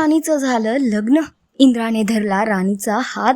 राणीचं झालं लग्न. इंद्राने धरला राणीचा हात.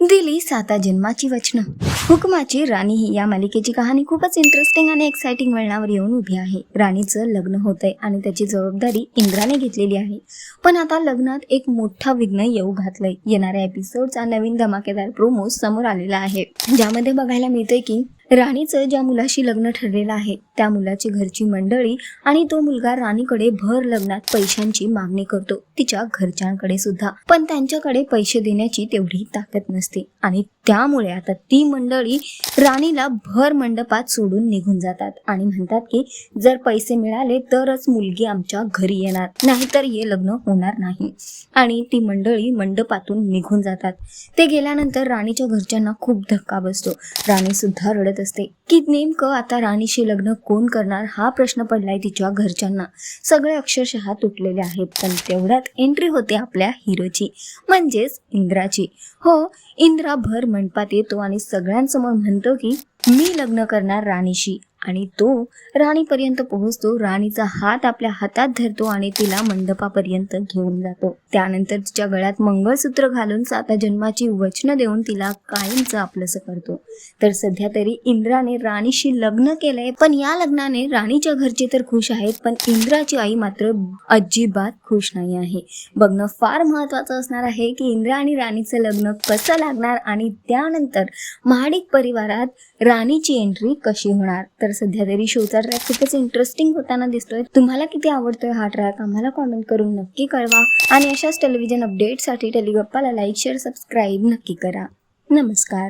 दिली साता जन्माची वचनं. हुकमाची राणी ही या मालिकेची कहाणी खूपच इंटरेस्टिंग आणि एक्साइटिंग वळणावर येऊन उभी आहे. राणीचं लग्न होतंय आणि त्याची जबाबदारी इंद्राने घेतलेली आहे. पण आता लग्नात एक मोठा विघ्न येऊ घातलंय. येणाऱ्या एपिसोडचा नवीन धमाकेदार प्रोमो समोर आलेला आहे. ज्यामध्ये बघायला मिळतंय की राणीचं ज्या मुलाशी लग्न ठरलेलं आहे त्या मुलाची घरची मंडळी आणि तो मुलगा राणीकडे भर लग्नात पैशांची मागणी करतो तिच्या घरच्यांकडे सुद्धा. पण त्यांच्याकडे पैसे देण्याची तेवढी ताकद नसते आणि त्यामुळे आता ती मंडळी राणीला भर मंडपात सोडून निघून जातात आणि म्हणतात की जर पैसे मिळाले तरच मुलगी आमच्या घरी येणार नाहीतर हे लग्न होणार नाही. आणि ती मंडळी मंडपातून निघून जातात. ते गेल्यानंतर राणीच्या घरच्यांना खूप धक्का बसतो. राणी सुद्धा रडत असते. की नेमकं आता राणीशी लग्न कोण करणार हा प्रश्न पडलाय तिच्या घरच्यांना. सगळे अक्षरशः तुटलेले आहेत पण तेवढ्यात एंट्री होते आपल्या हिरोची म्हणजेच इंद्राची. हो इंद्रा भर मंडपात येतो आणि सगळ्यांसमोर म्हणतो की मी लग्न करणार राणीशी. आणि तो राणीपर्यंत पोहोचतो. राणीचा हात आपल्या हातात धरतो आणि तिला मंडपापर्यंत घेऊन जातो. त्यानंतर तिच्या गळ्यात मंगळसूत्र घालून साता जन्माची वचनं देऊन तिला कायमचं आपलंसं करतो. तर सध्या तरी इंद्राने राणीशी लग्न केलंय. पण या लग्नाने राणीच्या घरचे तर खुश आहेत पण इंद्राची आई मात्र अजिबात खुश नाही आहे. बघणं फार महत्वाचं असणार आहे की इंद्रा आणि राणीचं लग्न कसं लागणार आणि त्यानंतर महाडिक परिवारात राणीची एंट्री कशी होणार? तर तर सध्या तरी शोचा ट्रॅक खूपच इंटरेस्टिंग होताना दिसतोय. तुम्हाला किती आवडतोय हा ट्रॅक आम्हाला कॉमेंट करून नक्की कळवा. आणि अशाच टेलिव्हिजन अपडेटसाठी टेलिगप्पाला लाईक शेअर सबस्क्राईब नक्की करा. नमस्कार.